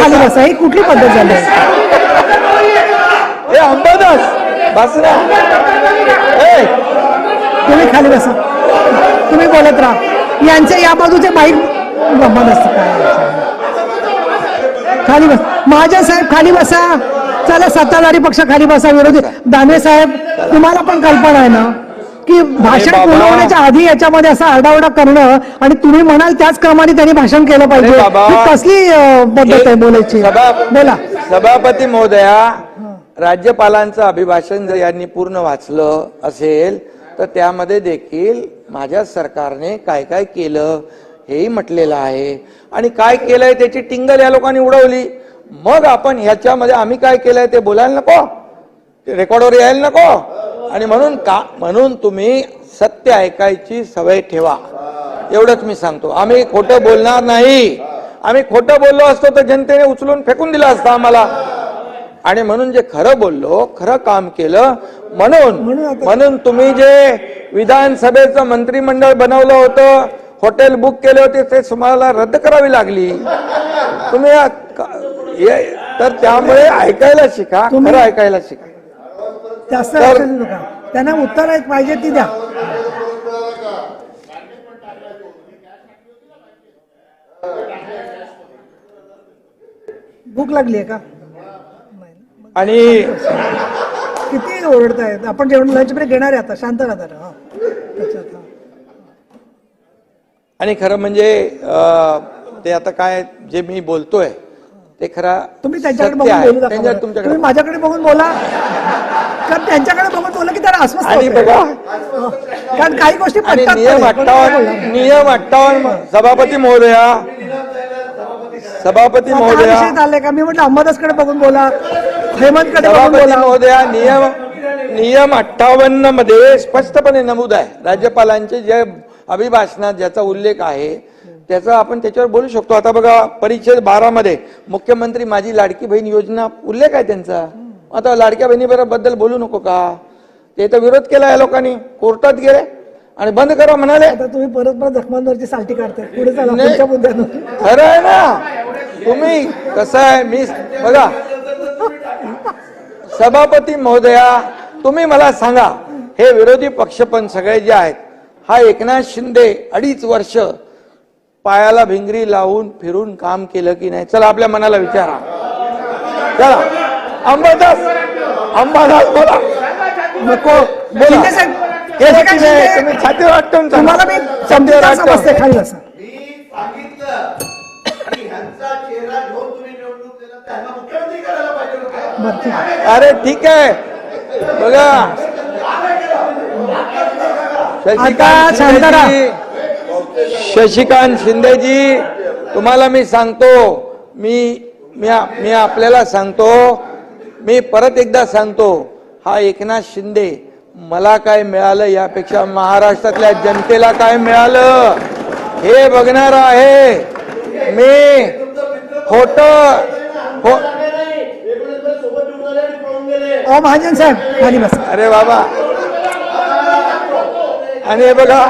खाली बसा. ही कुठली पद्धत झाली? हे अंबादास. बस ना ए, तुम्ही खाली बसा. तुम्ही बोलत राहा. यांचे या बाजूचे बाईक गंमत असते काय? खाली बस. माझ्या साहेब खाली बसा. चला सत्ताधारी पक्ष खाली बसा. विरोधी. दानवे साहेब तुम्हाला पण कल्पना आहे ना? की भाषण होण्याच्या आधी याच्यामध्ये असं आरडाओरडा करणं आणि तुम्ही म्हणाल त्याच क्रमाने त्यांनी भाषण केलं पाहिजे. ही कसली पद्धत आहे बोलायची? बोला. सभापती महोदया राज्यपालांचं अभिभाषण जर यांनी पूर्ण वाचलं असेल तर त्यामध्ये देखील माझ्या सरकारने काय काय केलं हेही म्हटलेलं आहे. आणि काय केलंय त्याची टिंगल या लोकांनी उडवली. मग आपण ह्याच्यामध्ये आम्ही काय केलंय ते बोलायला नको. रेकॉर्डवर यायला नको. आणि म्हणून का? म्हणून तुम्ही सत्य ऐकायची सवय ठेवा. एवढंच मी सांगतो. आम्ही खोटं बोलणार नाही. आम्ही खोटं बोललो असतो तर जनतेने उचलून फेकून दिलं असतं आम्हाला. आणि म्हणून जे खरं बोललो खरं काम केलं म्हणून म्हणून तुम्ही जे विधानसभेचं मंत्रिमंडळ बनवलं होतं हॉटेल बुक केले होते ते तुम्हाला रद्द करावी लागली. तुम्ही तर त्यामुळे ऐकायला शिका खरं ऐकायला शिका. जास्त लक्ष देऊ नका. त्यांना उत्तर आहेत पाहिजे ती द्या. भूक लागली आहे का? आणि किती ओरडतायत आपण जेवण लंच ब्रेक घेणार आहे आता. शांत राहता हा. हा. आणि खरं म्हणजे अं, ते आता काय जे मी बोलतोय ते खरा तुम्ही त्यांच्याकडे सत्य बघून आहे. बोलू नका त्यांच्या- बरं. तुमच्याकडे तुम्ही माझ्याकडे बघून बोला. त्यांच्याकडे बघून बोला की त्याला अस्वस्थ आणि. बघा. कारण काही गोष्टी आणि पटतात नियम अठ्ठावन्न नियम अठ्ठावन्न सभापती महोदया. सभापती आता हा महोदया. विषय चाललाय का? मी म्हटलं अंबादासकडे बघून बोला. हेमंतकडे बघून सभापती बोला. महोदया नियम नियम अठ्ठावन्नमध्ये स्पष्टपणे नमूद आहे. राज्यपालांचे जे अभिभाषणात ज्याचा उल्लेख आहे त्याचा आपण त्याच्यावर बोलू शकतो. आता बघा परिच्छेद बारा मध्ये मुख्यमंत्री माझी लाडकी बहीण योजना उल्लेख आहे त्यांचा. आता लाडक्या बहिणी बद्दल बोलू नको का? ते तर विरोध केला या लोकांनी. कोर्टात गेले आणि बंद करा म्हणाले. आता तुम्ही परत परत जखमांवरची सालटी काढताय. पुढे चला नाही. पुढच्या मुद्द्यानं खरं आहे ना. तुम्ही कसं आहे मी बघा. सभापती महोदया तुम्ही मला सांगा हे विरोधी पक्ष पण सगळे जे आहेत हा एकनाथ शिंदे अडीच वर्ष पायाला भिंगरी लावून फिरून काम केलं की नाही? चला आपल्या मनाला विचारा. चला. अंबादास अंबादास बोला. नको बोला. हे तुम्ही छातीवर आटून. तुम्हाला मी आटून. समजते खाली आहे. अरे ठीक आहे. बघा. आता शशिकांत. शिंदेजी. शशिकांत शिंदेजी तुम्हाला मी सांगतो. मी मी मी आपल्याला सांगतो. मी परत एकदा सांगतो हा एकनाथ शिंदे मला काय मिळालं यापेक्षा महाराष्ट्रातल्या जनतेला काय मिळालं? हे बघणार आहे. मी खोट महाजन साहेब अरे बाबा. आणि हे बघा